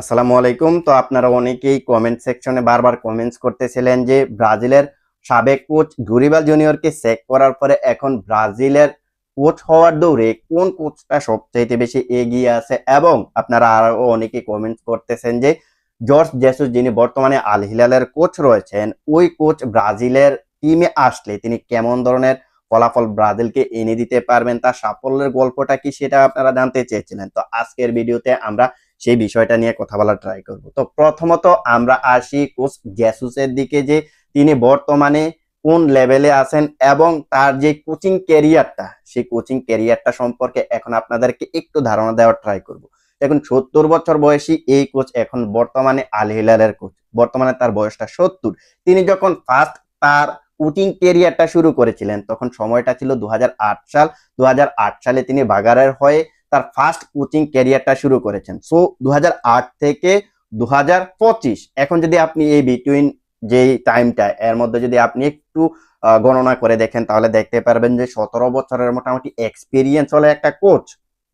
আসসালামু আলাইকুম। তো আপনারা অনেকেই কমেন্ট সেকশনে বারবার কমেন্টস করতেছিলেন যে ব্রাজিলের সাবেক কোচ ডুরিবাল জুনিয়রকে চেক করার পরে এখন ব্রাজিলের কোচ হওয়ার দৌড়ে কোন কোচটা সবচাইতে বেশি এগিয়ে আছে? এবং আপনারা আরও অনেকে কমেন্টস করতেছেন যে জর্জ জেসুস যিনি বর্তমানে আল হিলালের কোচ রয়েছেন, ওই কোচ ব্রাজিলের টিমে আসলে তিনি কেমন ধরনের ফলাফল ব্রাজিলকে এনে দিতে পারবেন? তার সাফল্যের গল্পটা কি সেটা আপনারা জানতে চেয়েছিলেন। তো আজকের ভিডিওতে আমরা সেই বিষয়টা নিয়ে কথা বলার ট্রাই করব। তো প্রথমত আমরা আসি কোচ জেসুসের দিকে যে তিনি বর্তমানে কোন লেভেলে আছেন এবং তার যে কোচিং ক্যারিয়ারটা সেই কোচিং ক্যারিয়ারটা সম্পর্কে এখন আপনাদেরকে একটু ধারণা দেওয়ার ট্রাই করব। দেখুন, সত্তর বছর বয়সী এই কোচ এখন বর্তমানে আল হিলালের কোচ বর্তমানে তার বয়সটা সত্তর। তিনি যখন ফার্স্ট তার কোচিং ক্যারিয়ারটা শুরু করেছিলেন, তখন সময়টা ছিল দু হাজার আট সাল। দু হাজার আট সালে তিনি বাগারের হয়ে তার ফার্স্ট কোচিং ক্যারিয়ারটা শুরু করেছেন। সো দু হাজার আট থেকে দু হাজার পঁচিশ, এখন যদি আপনি এই বিটুইন যেই টাইমটা এর মধ্যে যদি আপনি একটু গণনা করে দেখেন, তাহলে দেখতে পারবেন যে সতেরো বছরের মোটামুটি এক্সপিরিয়েন্স হলে একটা কোচ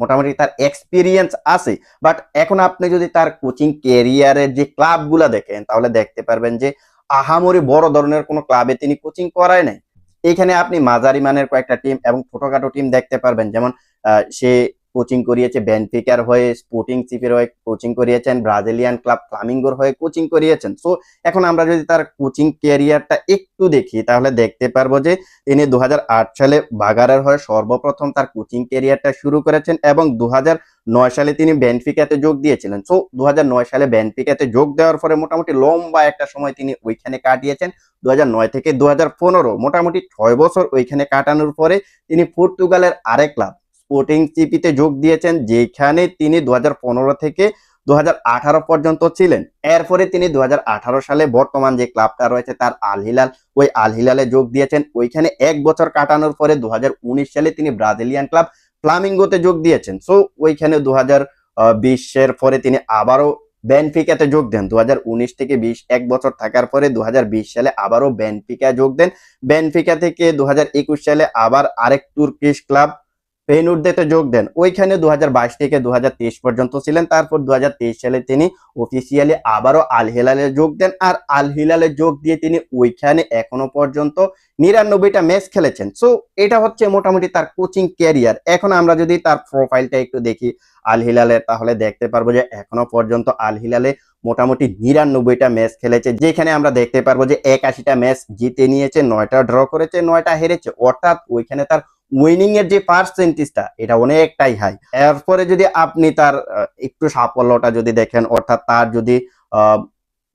মোটামুটি তার এক্সপিরিয়েন্স আছে। বাট এখন আপনি যদি তার কোচিং ক্যারিয়ারের যে ক্লাবগুলা দেখেন, তাহলে দেখতে পারবেন যে আহামরি বড় ধরনের কোনো ক্লাবে তিনি কোচিং করায় নাই। এখানে আপনি মাঝারি মানের কয়েকটা টিম এবং ছোটখাটো টিম দেখতে পারবেন। যেমন সে কোচিং করিয়েছে বেনফিকার হয়ে স্পোর্টিং চিপের হয়ে কোচিং করিয়েছেন ব্রাজিলিয়ান ক্লাব ফ্লামিঙ্গোর হয়ে কোচিং করিয়েছেন। সো এখন আমরা যদি তার কোচিং ক্যারিয়ারটা একটু দেখি, তাহলে দেখতে পারব যে, তিনি দু হাজার আট সালে বাগারের হয়ে সর্বপ্রথম তার কোচিং ক্যারিয়ারটা শুরু করেছেন এবং দু নয় সালে তিনি বেনফিকাতে যোগ দিয়েছিলেন। সো দুহাজার নয় সালে বেনফিকাতে যোগ দেওয়ার পরে মোটামুটি লম্বা একটা সময় তিনি ওইখানে কাটিয়েছেন। দু থেকে দু হাজার পনেরো মোটামুটি ছয় বছর ওইখানে কাটানোর পরে তিনি পর্তুগালের আরেক ক্লাব স্পোর্টিং সিপিতে যোগ দিয়েছেন, যেখানে তিনি দুহাজার পনেরো থেকে দুহাজার আঠারো পর্যন্ত ছিলেন। এরপরে তিনি দুহাজার আঠারো সালে বর্তমান যে ক্লাবটা রয়েছে তার আল হিলাল, ওই আল হিলালে যোগ দিয়েছেন। ওইখানে এক বছর কাটানোর পরে দুহাজার উনিশ সালে তিনি ব্রাজিলিয়ান ক্লাব ফ্লামিঙ্গোতে যোগ দিয়েছেন। সো ওইখানে দু বিশের পরে তিনি আবারও বেনফিকাতে যোগ দেন। দু হাজার উনিশ থেকে বিশ, এক বছর থাকার পরে দু হাজার বিশ সালে আবারও বেনফিকা যোগ দেন। বেনফিকা থেকে দু হাজার একুশ সালে আবার আরেক তুর্কিশ ক্লাব ফেনুর্দেতে যোগ দেন। ওইখানে দু হাজার বাইশ থেকে দু হাজার তেইশ পর্যন্ত ছিলেন। তারপর দু হাজার তেইশ সালে তিনি অফিসিয়ালি আবারও আল হিলালে যোগ দেন আর আল হিলালে যোগ দিয়ে তিনি ওইখানে এখনও পর্যন্ত নিরানব্বইটা ম্যাচ খেলেছেন। সো এটা হচ্ছে মোটামুটি তার কোচিং ক্যারিয়ার এখন আমরা যদি তার প্রোফাইলটা একটু দেখি আল হিলালের তাহলে দেখতে পারব যে এখনও পর্যন্ত আল হিলালে মোটামুটি নিরানব্বইটা ম্যাচ খেলেছে। যেখানে আমরা দেখতে পারব যে একাশিটা ম্যাচ জিতে নিয়েছে, নয়টা ড্র করেছে, নয়টা হেরেছে। অর্থাৎ ওইখানে তার উইনিং এর যে পার্সেন্টেজটা এটা অনেকটাই হাই এরপরে যদি আপনি তার একটু সাফল্যটা যদি দেখেন, অর্থাৎ তার যদি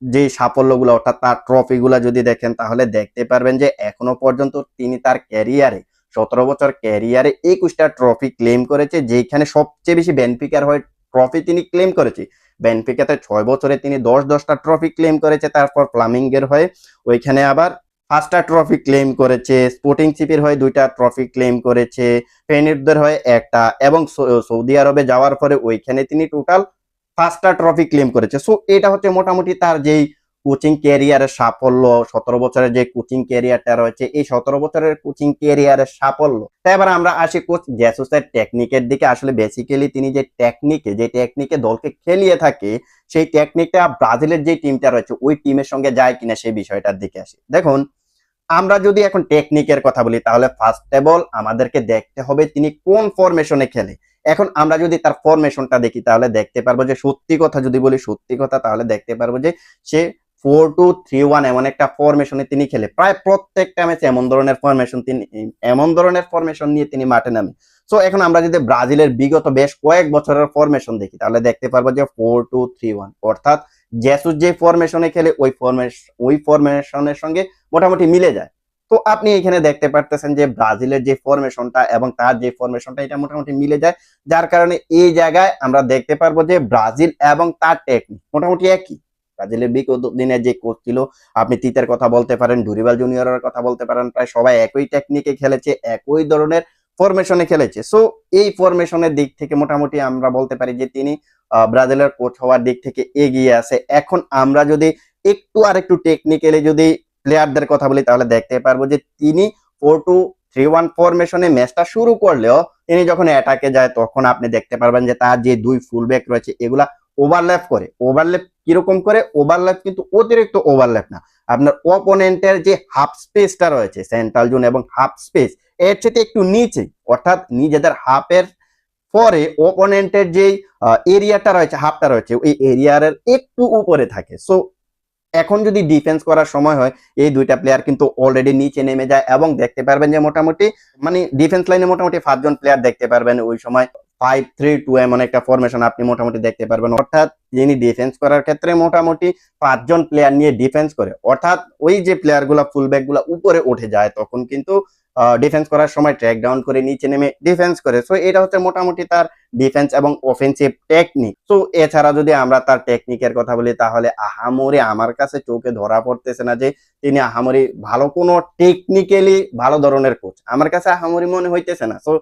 যে সাফল্যগুলো, অর্থাৎ তার ট্রফিগুলো যদি দেখেন, তাহলে দেখতে পারবেন যে এখনও পর্যন্ত তিনি তার ক্যারিয়ারে সতেরো বছর ক্যারিয়ারে একুশটা ট্রফি ক্লেম করেছে, যেখানে সবচেয়ে বেশি বেনফিকার হয়ে ট্রফি তিনি ক্লেম করেছে। বেনফিকাতে ছয় বছরে তিনি দশ দশটা ট্রফি ক্লেম করেছে, তারপর ফ্লামিঙ্গের হয়ে, ওইখানে আবার পাঁচটা ট্রফি ক্লেম করেছে স্পোর্টিং চিপের হয়ে দুইটা ট্রফি ক্লেম করেছে ফেনিরদের হয়ে একটা এবং সৌদি আরবে যাওয়ার পরে ওইখানে তিনি টোটাল পাঁচটা ট্রফি ক্লেম করেছে। সো এটা হচ্ছে মোটামুটি তার যেই কোচিং ক্যারিয়ারের সাফল্য, সতেরো বছরের যে কোচিং ক্যারিয়ারটা রয়েছে, এই সতেরো বছরের কোচিং ক্যারিয়ারের সাফল্য। তাই এবার আমরা আসি কোচ জ্যাসুসের টেকনিকের দিকে। আসলে বেসিক্যালি তিনি যে টেকনিকে যে টেকনিকে দলকে খেলিয়ে থাকে, সেই টেকনিকটা ব্রাজিলের যে টিমটা রয়েছে, ওই টিমের সঙ্গে যায় কিনা সেই বিষয়টার দিকে আসি। দেখুন আমরা যদি এখন টেকনিকের কথা বলি, তাহলে ফার্স্ট অল আমাদেরকে দেখতে হবে তিনি কোন ফরমেশনে খেলে। এখন আমরা যদি তার ফরমেশনটা দেখি, তাহলে দেখতে পারব যে সত্যি কথা যদি বলি, সত্যি কথা তাহলে দেখতে পারব যে সে ফোর টু থ্রি ওয়ান এমন একটা ফরমেশনে তিনি খেলে। প্রায় প্রত্যেকটা ম্যাচে এমন ধরনের ফরমেশন তিনি, এমন ধরনের ফরমেশন নিয়ে তিনি মাঠে নামে। সো এখন আমরা যদি ব্রাজিলের বিগত বেশ কয়েক বছরের ফরমেশন দেখি, তাহলে দেখতে পারব যে ফোর টু থ্রি ওয়ান অর্থাৎ জেসুস যে ফরমেশনে খেলে, ওই ফরমেশন ওই ফরমেশনের সঙ্গে মোটামুটি মিলে যায়। তো আপনি এখানে দেখতে পারতেছেন যে ব্রাজিলের যে ফরমেশনটা এবং তার যে ফরমেশনটা এটা মোটামুটি মিলে যায়। যার কারণে এই জায়গায় আমরা দেখতে পারব যে ব্রাজিল এবং তার টেকনিক মোটামুটি একই। ব্রাজিলের বিগত দিনের যে কোচ ছিল, আপনি তিতের কথা বলতে পারেন ডুরিবাল জুনিয়রের কথা বলতে পারেন, প্রায় সবাই একই টেকনিকে খেলেছে, একই ধরনের ফরমেশনে খেলেছে। সো এই ফরমেশনের দিক থেকে মোটামুটি আমরা বলতে পারি যে তিনি ব্রাজিলের কোচ হওয়ার দিক থেকে এগিয়ে আছে। এখন আমরা যদি একটু আর একটু টেকনিক্যালি যদি প্লেয়ারদের কথা বলি, তাহলে দেখতে পারব যে তিনি ফোর টু থ্রি ওয়ান ফরমেশনে ম্যাচটা শুরু করলেও তিনি যখন অ্যাটাকে যায়, তখন আপনি দেখতে পারবেন যে তার যে দুই ফুল ব্যাক রয়েছে, এগুলা ওভারল্যাপ করে। ওভারল্যাপ কীরকম করে? ওভারল্যাপ কিন্তু অতিরিক্ত ওভারল্যাপ না। আপনার অপোনেন্টের যে হাফ স্পেসটা রয়েছে সেন্ট্রাল জোন এবং হাফ স্পেস এর সাথে একটু নিচে, অর্থাৎ নিজেদের হাফের পরে ওপোনেন্টের যেই এরিয়াটা রয়েছে হাফটা রয়েছে ওই এরিয়ার একটু উপরে থাকে। সো এখন যদি ডিফেন্স করার সময় হয়, এই দুইটা প্লেয়ার কিন্তু অলরেডি নিচে নেমে যায় এবং দেখতে পারবেন যে মোটামুটি মানে ডিফেন্স লাইনে মোটামুটি পাঁচজন প্লেয়ার দেখতে পারবেন ওই সময়। ফাইভ থ্রি টু এমন একটা ফরমেশন আপনি মোটামুটি দেখতে পারবেন। অর্থাৎ যিনি ডিফেন্স করার ক্ষেত্রে মোটামুটি পাঁচজন প্লেয়ার নিয়ে ডিফেন্স করে, অর্থাৎ ওই যে প্লেয়ারগুলা ফুল ব্যাকগুলা উপরে উঠে যায়, তখন কিন্তু ডিফেন্স করার সময় ট্র্যাক ডাউন করে নিচে নেমে ডিফেন্স করে। সো এটা হচ্ছে মোটামুটি তার ডিফেন্স এবং অফেন্সিভ টেকনিক তো এছাড়া যদি আমরা তার টেকনিকের কথা বলি, তাহলে আহামরি আমার কাছে চোখে ধরা পড়তেছে না যে তিনি আহামরি ভালো কোনো টেকনিক্যালি ভালো ধরনের কোচ আমার কাছে আহামরি মনে হইতেছে না। সো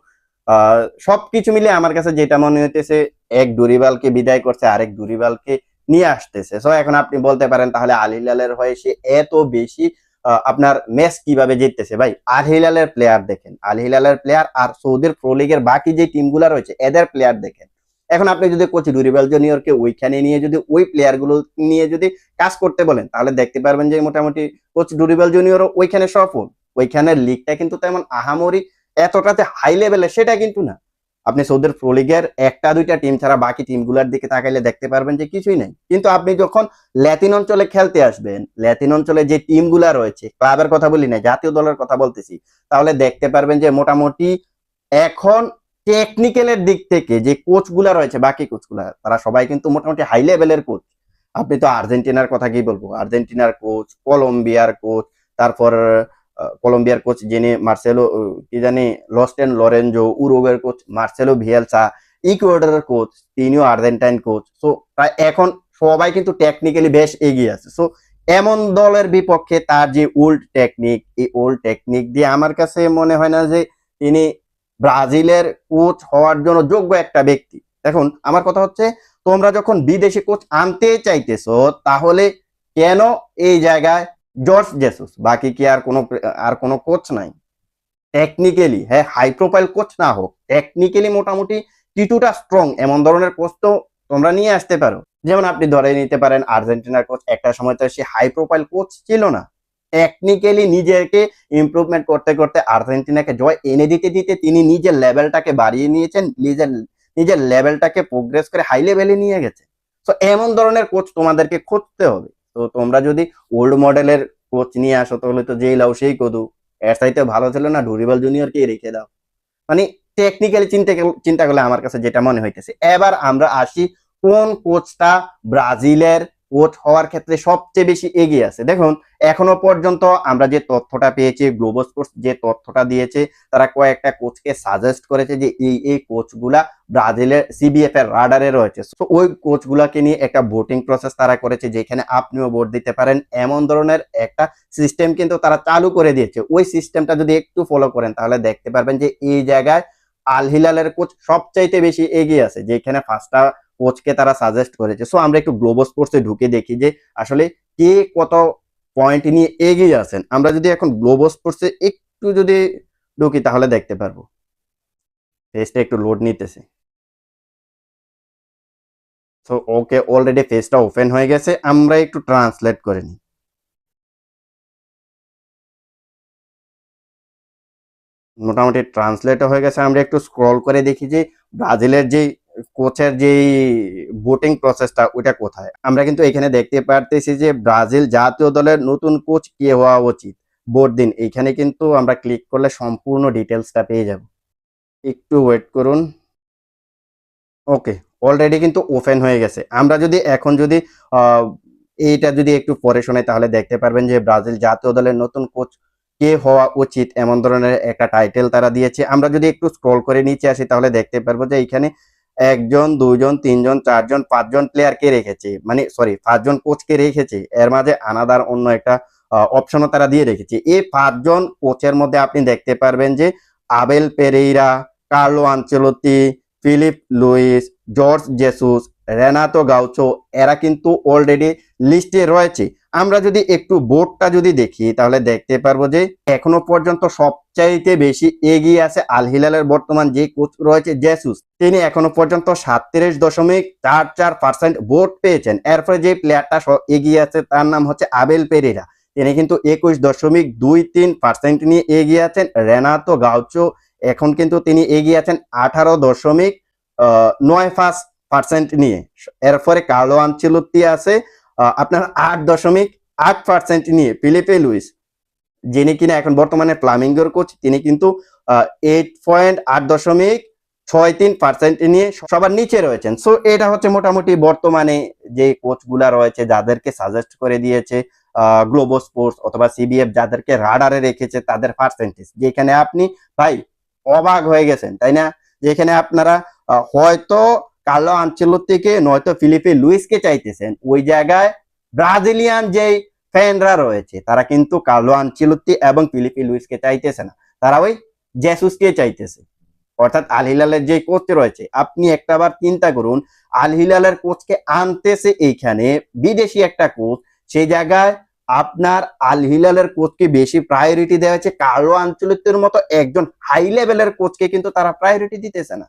সবকিছু মিলে আমার কাছে যেটা মনে হইতেছে, এক দুরিবালকে বিদায় করছে, আরেক দুরিবালকে নিয়ে আসতেছে। সো এখন আপনি বলতে পারেন, তাহলে আল হিলালের হয়ে সে এত বেশি আপনার ম্যাচ কীভাবে জিততেছে? ভাই, আল হিলালের প্লেয়ার দেখেন, আল হিলালের প্লেয়ার আর সৌদির প্রো লিগের বাকি যে টিমগুলো রয়েছে, এদের প্লেয়ার দেখেন। এখন আপনি যদি কোচ ডুরিবাল জুনিয়রকে ওইখানে নিয়ে যদি ওই প্লেয়ারগুলো নিয়ে যদি কাজ করতে বলেন, তাহলে দেখতে পারবেন যে মোটামুটি কোচ ডুরিবাল জুনিয়রও ওইখানে সফল। ওইখানের লিগটা কিন্তু তেমন আহামরি এতটাতে হাই লেভেলে সেটা কিন্তু না। আপনি সৌদির প্রো লিগের একটা, দুইটা টিম ছাড়া বাকি টিমগুলোর দিকে তাকাইলে দেখতে পারবেন যে কিছুই নাই। কিন্তু আপনি যখন ল্যাতিন অঞ্চলে খেলতে আসবেন ল্যাতিন অঞ্চলে যে টিমগুলা রয়েছে ক্লাবের কথা বলি না জাতীয় দলের কথা বলতেছি, তাহলে দেখতে পারবেন যে মোটামুটি এখন টেকনিক্যালের দিক থেকে যে কোচগুলা রয়েছে, বাকি কোচগুলা তারা সবাই কিন্তু মোটামুটি হাই লেভেলের কোচ আপনি তো আর্জেন্টিনার কথা কি বলব। আর্জেন্টিনার কোচ কলম্বিয়ার কোচ তারপর কলম্বিয়ার কোচ যিনি মার্সেলো কি জানি, লস্টেন লরেঞ্জো উরুগের কোচ মার্সেলো ভিয়েলসা, ইকুয়েডরের কোচ তিনিও আর্জেন্টাইন কোচ সো প্রায় এখন সবাই কিন্তু টেকনিক্যালি বেশ এগিয়ে আছে। সো এমন দলের বিপক্ষে তার যে ওল্ড টেকনিক এই ওল্ড টেকনিক দিয়ে আমার কাছে মনে হয় না যে তিনি ব্রাজিলের কোচ হওয়ার জন্য যোগ্য একটা ব্যক্তি। দেখুন, আমার কথা হচ্ছে, তোমরা যখন বিদেশি কোচ আনতে চাইতেছো, তাহলে কেন এই জায়গায় জর্জ জেসুস, বাকি কি আর কোনো আর কোনো কোচ নাই। টেকনিক্যালি হ্যাঁ হাই প্রোফাইল কোচ না হোক টেকনিক্যালি মোটামুটি কিছুটা স্ট্রং এমন ধরনের কোচ তো তোমরা নিয়ে আসতে পারো। যেমন আপনি ধরে নিতে পারেন, আর্জেন্টিনার কোচ একটা সময় তো সে হাই প্রোফাইল কোচ ছিল না। টেকনিক্যালি নিজেকে ইমপ্রুভমেন্ট করতে করতে আর্জেন্টিনাকে জয় এনে দিতে দিতে তিনি নিজের লেভেলটাকে বাড়িয়ে নিয়েছেন, নিজের নিজের লেভেলটাকে প্রোগ্রেস করে হাই লেভেলে নিয়ে গেছে। তো এমন ধরনের কোচ তোমাদেরকে খুঁজতে হবে। তো তোমরা যদি ওল্ড মডেলের কোচ নিয়ে আসো, তাহলে তো যেই লাও, সেই কদু। এর সাইতে ভালো ছিল না ডুরিবাল জুনিয়রকেই রেখে দাও। মানে টেকনিক্যালি চিন্তা চিন্তা করলে আমার কাছে যেটা মনে হইতেছে। এবার আমরা আসি কোন কোচটা ব্রাজিলের কোচ হওয়ার ক্ষেত্রে সবচেয়ে বেশি এগিয়ে আছে। দেখুন, এখনও পর্যন্ত আমরা যে তথ্যটা পেয়েছি গ্লোবাল স্পোর্টস যে তথ্যটা দিয়েছে, তারা কয়েকটা কোচকে সাজেস্ট করেছে যে এই এই কোচগুলা ব্রাজিলের সিবিএফ এর রাডারে রয়েছে। তো ওই কোচগুলাকে নিয়ে একটা ভোটিং প্রসেস তারা করেছে, যেখানে আপনিও ভোট দিতে পারেন। এমন ধরনের একটা সিস্টেম কিন্তু তারা চালু করে দিয়েছে। ওই সিস্টেমটা যদি একটু ফলো করেন, তাহলে দেখতে পারবেন যে এই জায়গায় আল হিলালের কোচ সবচাইতে বেশি এগিয়ে আছে, যেখানে ফার্স্টটা কোচকে তারা সাজেস্ট করেছে। সো আমরা একটু গ্লোবাল স্পোর্টসে ঢুকে দেখি যে, আসলে কে কত পয়েন্ট নিয়ে এগিয়ে আছেন। আমরা যদি এখন গ্লোবাল স্পোর্টসে একটু যদি ঢুকি, তাহলে দেখতে পারব। ফেসটা একটু লোড নিতেছে। তো ওকে অলরেডি ফেসটা ওপেন হয়ে গেছে। আমরা একটু ট্রান্সলেট করে নিই। মোটামুটি ট্রান্সলেট হয়ে গেছে। আমরা একটু স্ক্রল করে দেখি যে, ব্রাজিলের যে কোচের যে ভোটিং প্রসেসটা ওটা কোথায়? আমরা কিন্তু এখানে দেখতে পারতেছি যে ব্রাজিল জাতীয় দলের নতুন কোচ কে হওয়া উচিত? ভোট দিন। এইখানে কিন্তু আমরা ক্লিক করলে সম্পূর্ণ ডিটেলসটা পেয়ে যাব। একটু ওয়েট করুন। ওকে অলরেডি কিন্তু ওপেন হয়ে গেছে। আমরা যদি এখন যদি এইটা যদি একটু পরে শোনাই, তাহলে দেখতে পারবেন যে ব্রাজিল জাতীয় দলের নতুন কোচ কে হওয়া উচিত এমন ধরনের একটা টাইটেল তারা দিয়েছে। আমরা যদি একটু স্ক্রল করে নিচে আসি, তাহলে দেখতে পারব যে এখানে একজন, দুইজন, তিনজন, চারজন, পাঁচজন প্লেয়ারকে রেখেছে। মানে সরি পাঁচজন কোচকে রেখেছে। এর মাঝে আনাদার অন্য একটা অপশনও তারা দিয়ে রেখেছে। এই পাঁচজন কোচের মধ্যে আপনি দেখতে পারবেন যে Abel Pereira, Carlo Ancelotti Filipe Luis, Jorge Jesus Renato Gaucho, এরা কিন্তু অলরেডি লিস্টে রয়েছে। আমরা যদি একটু বোর্ডটা যদি দেখি, তাহলে দেখতে পারব যে এখনও পর্যন্ত সবচাইতে বেশি এগিয়ে আছে আল হিলালের বর্তমান যে কোচ রয়েছে জেসুস তিনি এখনও পর্যন্ত সাতত্রিশ দশমিক চার চার পার্সেন্ট ভোট পেয়েছেন। এরপরে যে প্লেয়ারটা এগিয়ে আছে, তার নাম হচ্ছে আবেল পেরেরা। তিনি কিন্তু একুশ দশমিক দুই তিন পার্সেন্ট নিয়ে এগিয়ে আছেন। রেনাতো গাউচো, এখন কিন্তু তিনি এগিয়ে আছেন আঠারো দশমিক নয় পাঁচ পার্সেন্ট নিয়ে। এরপরে কার্লো আনচেলত্তি আছে আপনার আট দশমিক আট পার্সেন্ট নিয়ে ফিলিপে লুইস যিনি কিনা এখন বর্তমানে প্লামিঙ্গোর কোচ তিনি কিন্তু এইট পয়েন্ট আট দশমিক ছয় তিন পার্সেন্ট নিয়ে সবার নিচে রয়েছেন। সো এটা হচ্ছে মোটামুটি বর্তমানে যে কোচগুলা রয়েছে, যাদেরকে সাজেস্ট করে দিয়েছে গ্লোবো স্পোর্টস অথবা সিবিএফ যাদেরকে রাডারে রেখেছে, তাদের পার্সেন্টেজ যেখানে আপনি, ভাই, অবাক হয়ে গেছেন, তাই না? যেখানে আপনারা হয়তো কার্লো আনচেলত্তিকে নয়তো ফিলিপে লুইসকে চাইতেছেন, ওই জায়গায় ব্রাজিলিয়ান যেই ফ্যানরা রয়েছে, তারা কিন্তু কার্লো আনচেলত্তি এবং ফিলিপে লুইসকে চাইতেছে না। তারা ওই জেসুসকে চাইতেছে। অর্থাৎ আল হিলালের যে কোচ রয়েছে, আপনি একটাবার চিন্তা করুন, আল হিলালের কোচকে আনতেছে এইখানে বিদেশি একটা কোচ, সেই জায়গায় আপনার আল হিলালের কোচকে বেশি প্রায়োরিটি দেওয়া হচ্ছে কার্লো আঞ্চলিকের মতো একজন হাই লেভেলের কোচকে কিন্তু তারা প্রায়োরিটি দিতেছে না।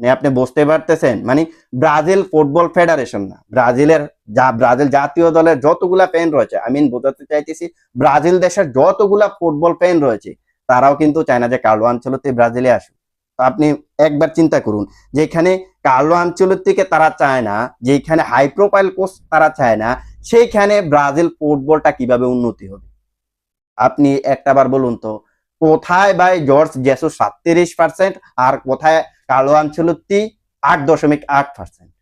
আপনি বুঝতে পারতেছেন? মানে ব্রাজিল ফুটবল ফেডারেশন না। ব্রাজিলের যা, ব্রাজিল জাতীয় দলের যতগুলা ফ্যান রয়েছে আমি বোঝাতে চাইতেছি ব্রাজিল দেশের যতগুলা ফুটবল ফ্যান রয়েছে, তারাও কিন্তু চায় না যে কার্লো আঞ্চলতে ব্রাজিলে আসুক। আপনি একবার চিন্তা করুন, যেখানে কার্লো আঞ্চলতিকে তারা চায় না, যেখানে হাই প্রোফাইল কোচ তারা চায় না, সেইখানে ব্রাজিল ফুটবলটা কীভাবে উন্নতি হবে? আপনি একটাবার বলুন তো, কোথায় ভাই জর্জ জেসু সাতত্রিশ পার্সেন্ট আর কোথায় কালো আঞ্চলতি আট দশমিক আট পার্সেন্ট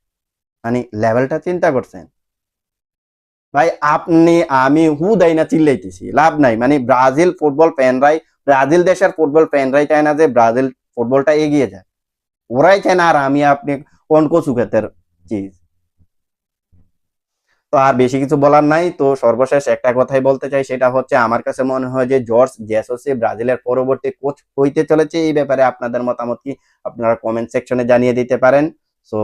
মানে লেভেলটা চিন্তা করছেন? ভাই, আপনি, আমি হু দেয় না, চিল্লাইতেছি, লাভ নাই। মানে ব্রাজিল ফুটবল ফ্যানরাই, ব্রাজিল দেশের ফুটবল ফ্যানরাই চায় না যে ব্রাজিল ফুটবলটা এগিয়ে যায়। ওরাই চায় না আর আমি আপনি কোন কচু ক্ষেতের চিজ তো আর বেশি কিছু বলার নাই। তো সর্বশেষ একটা কথাই বলতে চাই, সেটা হচ্ছে আমার কাছে মনে হয় যে জর্জ জেসোসি ব্রাজিলের পরবর্তী কোচ হইতে চলেছে। এই ব্যাপারে আপনাদের মতামত কি আপনারা কমেন্ট সেকশনে জানিয়ে দিতে পারেন। সো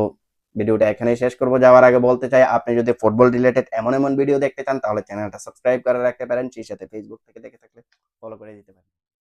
ভিডিওটা এখানেই শেষ করব। যাওয়ার আগে বলতে চাই, আপনি যদি ফুটবল রিলেটেড এমন এমন ভিডিও দেখতে চান, তাহলে চ্যানেলটা সাবস্ক্রাইব করে রাখতে পারেন। সেই সাথে ফেসবুক থেকে দেখে থাকলে ফলো করে দিতে পারেন।